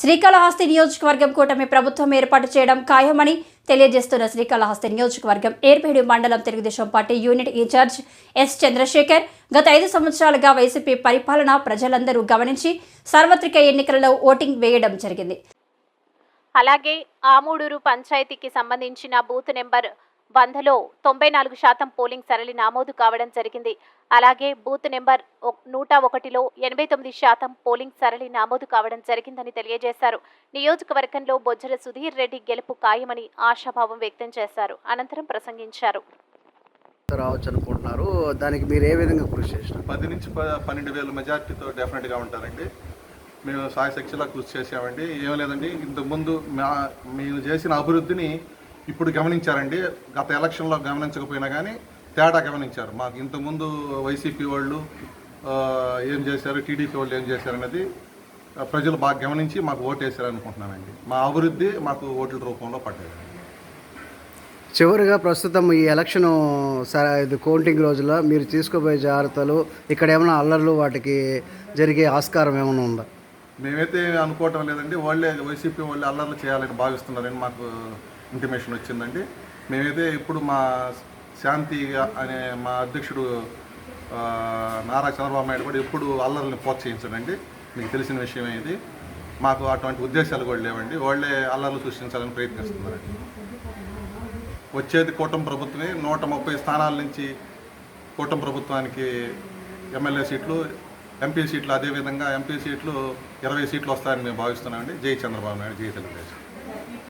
శ్రీకాళహస్తి నియోజకవర్గం కూటమి ప్రభుత్వం ఏర్పాటు చేయడం ఖాయమని తెలియజేస్తున్న శ్రీకాళహస్తి నియోజకవర్గం ఏర్పేడు మండలం Telugu Desam party unit incharge S Chandrasekhar గత ఐదు సంవత్సరాలుగా వైసీపీ పరిపాలన ప్రజలందరూ గమనించి సార్వత్రిక ఎన్నికలలో ఓటింగ్ వేయడం జరిగింది. అలాగే ఆమూడూరు పంచాయతీకి సంబంధించిన బూత్ నెంబర్ వందలో తొంభై నాలుగు శాతం పోలింగ్ సరళి నమోదు కావడం జరిగింది. అలాగే బూత్ నెంబర్ నూట ఒకటిలో ఎనభై తొమ్మిది శాతం పోలింగ్ సరళి నమోదు కావడం జరిగిందని తెలియజేశారు. నియోజకవర్గంలో బొజ్జల సుధీర్ రెడ్డి గెలుపు ఖాయమని ఆశాభావం వ్యక్తం చేశారు. అనంతరం ప్రసంగించారు. రావచ్చు అనుకుంటున్నారు. దానికి మీరు ఏ విధంగా కృషి చేసినారు? పది నుంచి పన్నెండు వేల మెజార్టీతో డెఫినెట్గా ఉంటారండి. మేము సాయశక్తిలా కృషి చేసామండి ఏం లేదండి ఇంతకుముందు మా మేము చేసిన అభివృద్ధిని ఇప్పుడు గమనించారండి గత ఎలక్షన్లో గమనించకపోయినా కానీ తేడా గమనించారు. మాకు ఇంతకుముందు వైసీపీ వాళ్ళు ఏం చేశారు టీడీపీ వాళ్ళు ఏం చేశారు అనేది ప్రజలు బాగా గమనించి మాకు ఓటు వేశారు అనుకుంటున్నానండి మా అభివృద్ధి మాకు ఓట్ల రూపంలో పడ్డది. చివరిగా ప్రస్తుతం ఈ ఎలక్షన్ ఇది కౌంటింగ్ రోజుల్లో మీరు తీసుకోబోయే జాగ్రత్తలు ఇక్కడ ఏమైనా అల్లర్లు వాటికి జరిగే ఆస్కారం ఏమైనా ఉందా? మేమైతే అనుకోవటం లేదండి వాళ్ళే వైసీపీ వాళ్ళు అల్లర్లు చేయాలని భావిస్తున్నారని మాకు ఇంటిమేషన్ వచ్చిందండి. మేమైతే ఇప్పుడు మా శాంతి అనే మా అధ్యక్షుడు నారా చంద్రబాబు నాయుడు కూడా ఎప్పుడు అల్లర్లను ప్రోత్సహించడండి. మీకు తెలిసిన విషయమే ఇది. మాకు అటువంటి ఉద్దేశాలు కూడా లేవండి. వాళ్ళే అల్లర్లు సృష్టించాలని ప్రయత్నిస్తున్నారండి. వచ్చేది కూటమి ప్రభుత్వమే. నూట ముప్పై స్థానాల నుంచి కూటమి ప్రభుత్వానికి ఎమ్మెల్యే సీట్లు ఎంపీ సీట్లు అదేవిధంగా ఎంపీ సీట్లు ఇరవై సీట్లు వస్తాయని మేము భావిస్తున్నామండి. జై చంద్రబాబు నాయుడు జై తెలుగుదేశం.